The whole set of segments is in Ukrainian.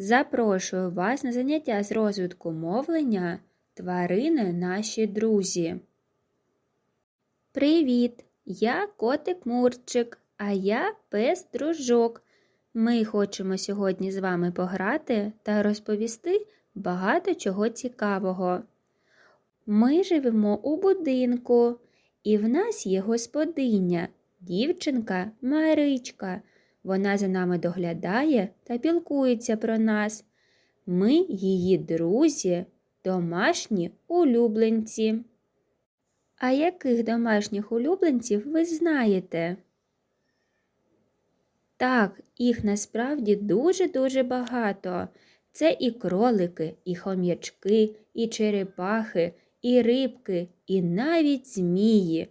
Запрошую вас на заняття з розвитку мовлення тварини наші друзі. Привіт! Я котик Мурчик, а я пес дружок. Ми хочемо сьогодні з вами пограти та розповісти багато чого цікавого. Ми живемо у будинку, і в нас є господиня, дівчинка Маричка. Вона за нами доглядає та пілкується про нас. Ми її друзі, домашні улюбленці. А яких домашніх улюбленців ви знаєте? Так, їх насправді дуже-дуже багато. Це і кролики, і хом'ячки, і черепахи, і рибки, і навіть змії.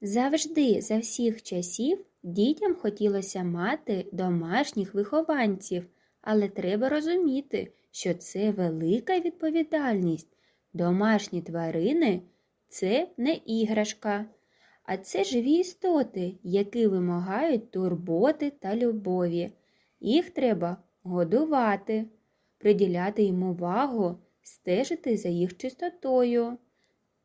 Завжди, за всіх часів, дітям хотілося мати домашніх вихованців, але треба розуміти, що це велика відповідальність. Домашні тварини це не іграшка, а це живі істоти, які вимагають турботи та любові. Їх треба годувати, приділяти їм увагу, стежити за їх чистотою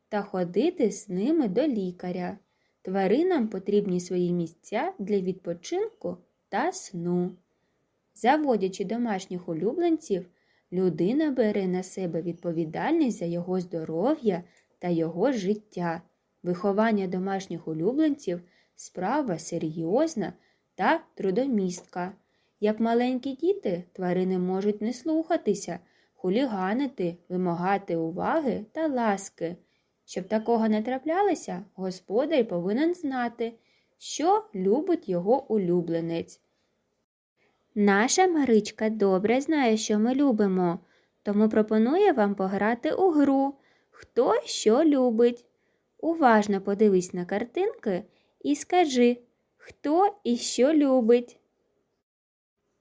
та ходити з ними до лікаря. Тваринам потрібні свої місця для відпочинку та сну. Заводячи домашніх улюбленців, людина бере на себе відповідальність за його здоров'я та його життя. Виховання домашніх улюбленців справа серйозна та трудомістка. Як маленькі діти, тварини можуть не слухатися, хуліганити, вимагати уваги та ласки. Щоб такого не траплялося, господар повинен знати, що любить його улюбленець. Наша Маричка добре знає, що ми любимо, тому пропонує вам пограти у гру Хто що любить. Уважно подивись на картинки і скажи, хто і що любить.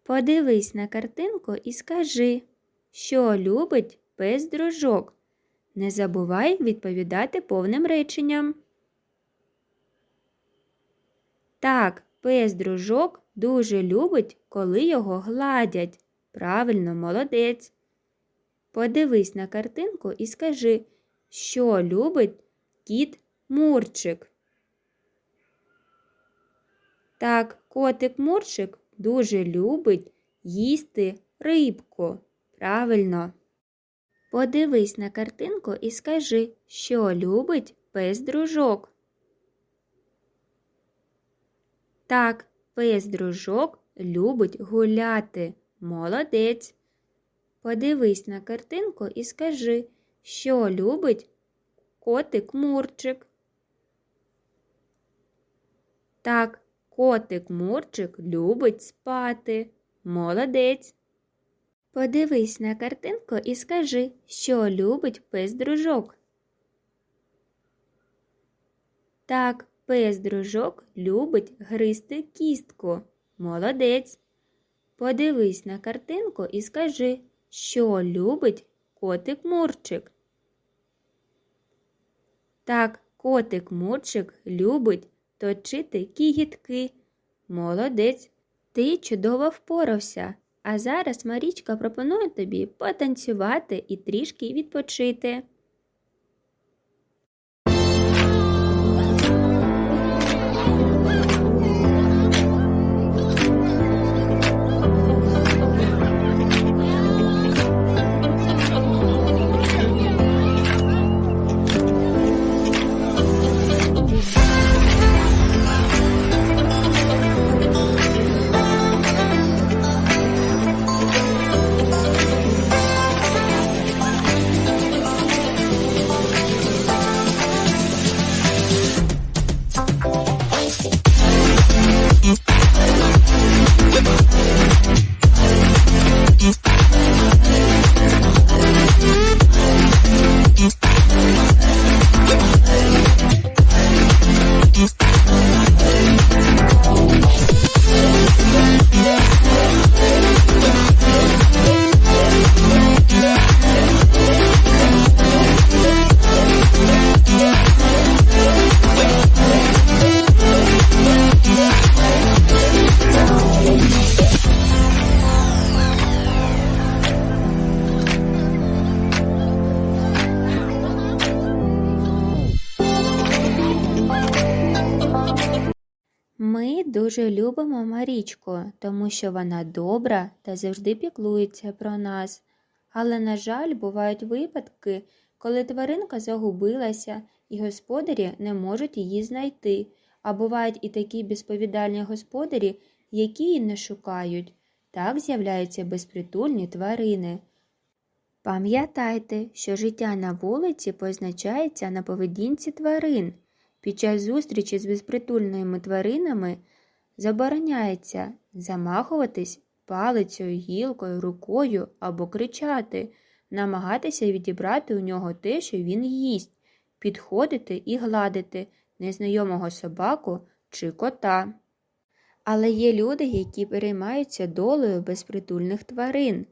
Подивись на картинку і скажи, що любить пес дружок. Не забувай відповідати повним реченням. Так, пес дружок дуже любить, коли його гладять. Правильно, молодець. Подивись на картинку і скажи, що любить кіт Мурчик. Так, котик Мурчик дуже любить їсти рибку. Правильно. Подивись на картинку і скажи, що любить пес дружок. Так, пес дружок любить гуляти. Молодець. Подивись на картинку і скажи, що любить котик Мурчик. Так, котик Мурчик любить спати. Молодець. Подивись на картинку і скажи, що любить пес дружок. Так, пес дружок любить гризти кістку. Молодець. Подивись на картинку і скажи, що любить котик Мурчик. Так, котик Мурчик любить точити кігітки. Молодець, ти чудово впорався. А зараз Марічка пропонує тобі потанцювати і трішки відпочити. Дуже любимо Марічку, тому що вона добра та завжди піклується про нас. Але, на жаль, бувають випадки, коли тваринка загубилася і господарі не можуть її знайти. А бувають і такі безповідальні господарі, які її не шукають. Так з'являються безпритульні тварини. Пам'ятайте, що життя на вулиці позначається на поведінці тварин. Під час зустрічі з безпритульними тваринами забороняється замахуватись палицею, гілкою, рукою або кричати, намагатися відібрати у нього те, що він їсть, підходити і гладити незнайомого собаку чи кота. Але є люди, які переймаються долею безпритульних тварин.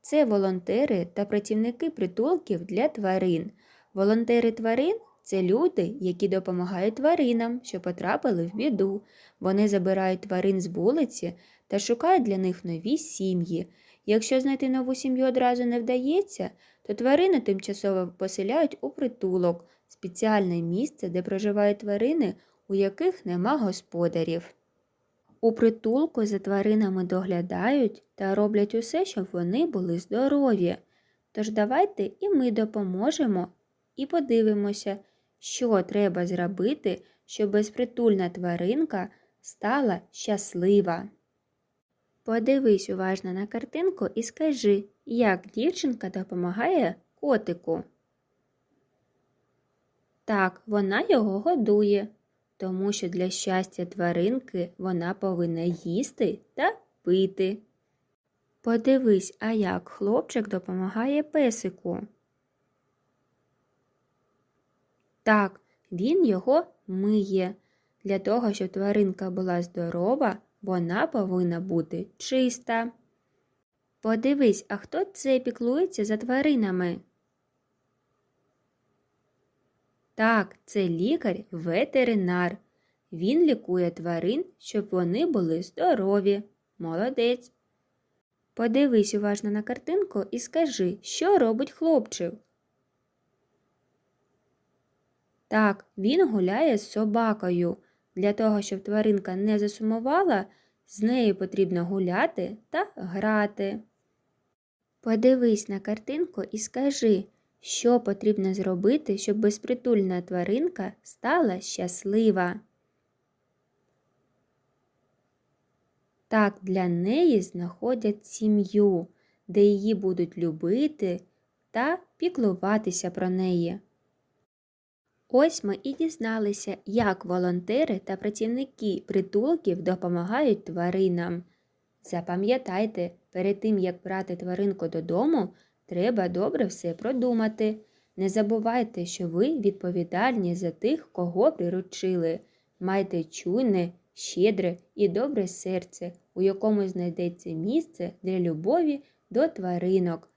Це волонтери та працівники притулків для тварин. Волонтери тварин це люди, які допомагають тваринам, що потрапили в біду. Вони забирають тварин з вулиці та шукають для них нові сім'ї. Якщо знайти нову сім'ю одразу не вдається, то тварини тимчасово поселяють у притулок, спеціальне місце, де проживають тварини, у яких нема господарів. У притулку за тваринами доглядають та роблять усе, щоб вони були здорові. Тож давайте і ми допоможемо і подивимося, що треба зробити, щоб безпритульна тваринка стала щаслива. Подивись уважно на картинку і скажи, як дівчинка допомагає котику. Так, вона його годує, тому що для щастя тваринки вона повинна їсти та пити. Подивись, а як хлопчик допомагає песику. Так, він його миє. Для того, щоб тваринка була здорова, вона повинна бути чиста. Подивись, а хто це піклується за тваринами? Так, це лікар-ветеринар. Він лікує тварин, щоб вони були здорові. Молодець. Подивись уважно на картинку і скажи, що робить хлопчик. Так, він гуляє з собакою. Для того, щоб тваринка не засумувала, з нею потрібно гуляти та грати. Подивись на картинку і скажи, що потрібно зробити, щоб безпритульна тваринка стала щаслива. Так для неї знаходять сім'ю, де її будуть любити та піклуватися про неї. Ось ми і дізналися, як волонтери та працівники притулків допомагають тваринам. Запам'ятайте, перед тим як брати тваринку додому, треба добре все продумати. Не забувайте, що ви відповідальні за тих, кого приручили. Майте чуйне, щедре і добре серце, у якому знайдеться місце для любові до тваринок.